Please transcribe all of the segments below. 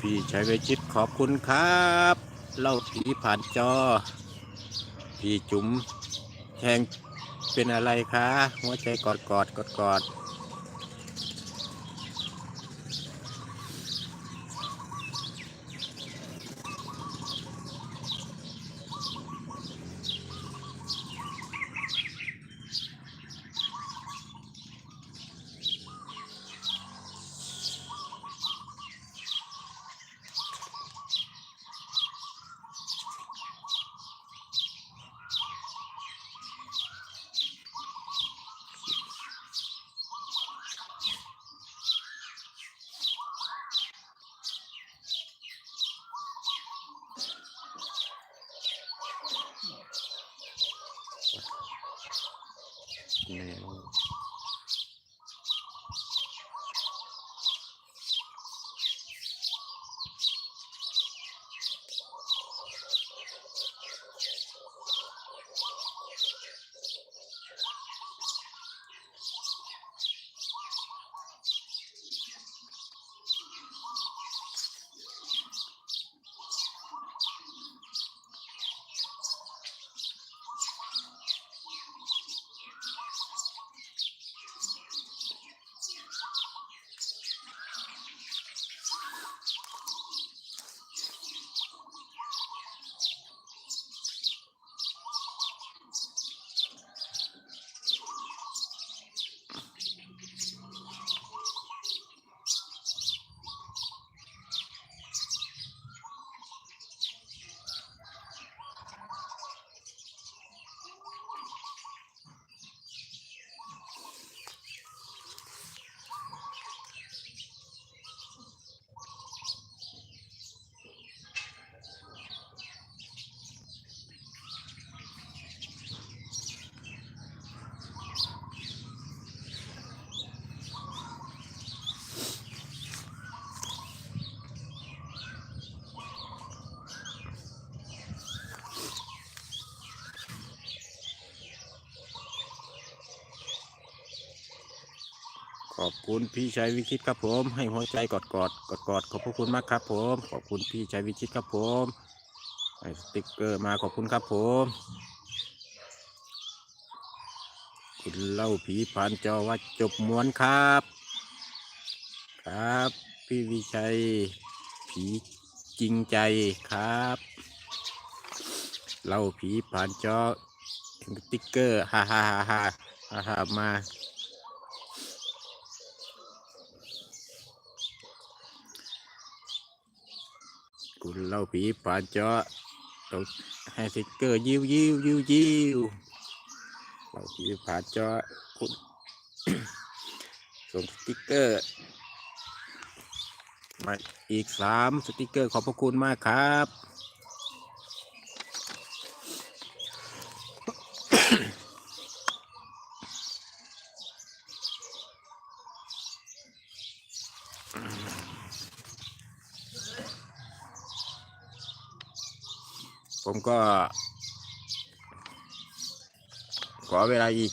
พี่ชัยเวชิตขอบคุณครับ เล่าผีผ่านจอ พี่จุ๋มแทงเป็นอะไรคะ หัวใจกอดกอดกอดกอด แขอบคุณพี่ชัยวิชิตครับผม ให้หัวใจกอดกอดกอดกอดขอบพระคุณมากครับผม ขอบคุณพี่ชัยวิชิตครับผมให้สติ๊กเกอร์มาขอบคุณครับผม คุณเล่าผีผ่านจอว่าจบม้วนครับ ครับ พี่วิชัย ผีจริงใจครับ เล่าผีผ่านจอสติ๊กเกอร์ฮ่าฮ่าฮ่าฮ่าฮ่าฮ่ามา คุณเล่าผีผ่าเจอเราให้สติ๊กเกอร์ยิ้วยิ้วยิ้วยิ้วเล่าผีผ่าเจอคุณส่งสติ๊กเกอร์มาอีกสามสติ๊กเกอร์ขอบพระคุณมากครับ ผมก็ ขอเวลาอีก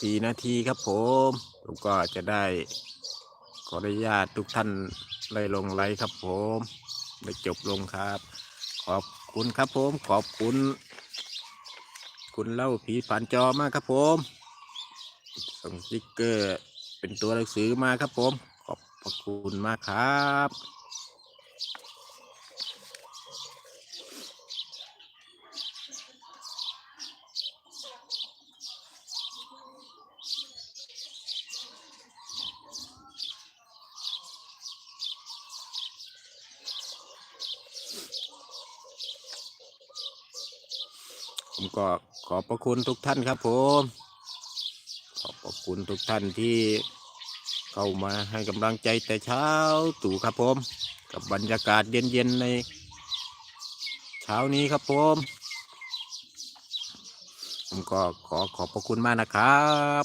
สี่นาทีครับผมผมก็จะได้ขออนุญาตทุกท่านไล่ลงไลค์ครับผมได้จบลงครับ ขอบคุณครับผม ขอบคุณ คุณเล่าผีผ่านจอมากครับผมส่งสติ๊กเกอร์เป็นตัวหนังสือมาครับผม ขอบพระคุณมากครับ ผมก็ขอบพระคุณทุกท่านครับผม ขอบพระคุณทุกท่านที่เข้ามาให้กำลังใจแต่เช้าตู่ครับผม กับบรรยากาศเย็นๆในเช้านี้ครับผม ผมก็ขอขอบพระคุณมากนะครับ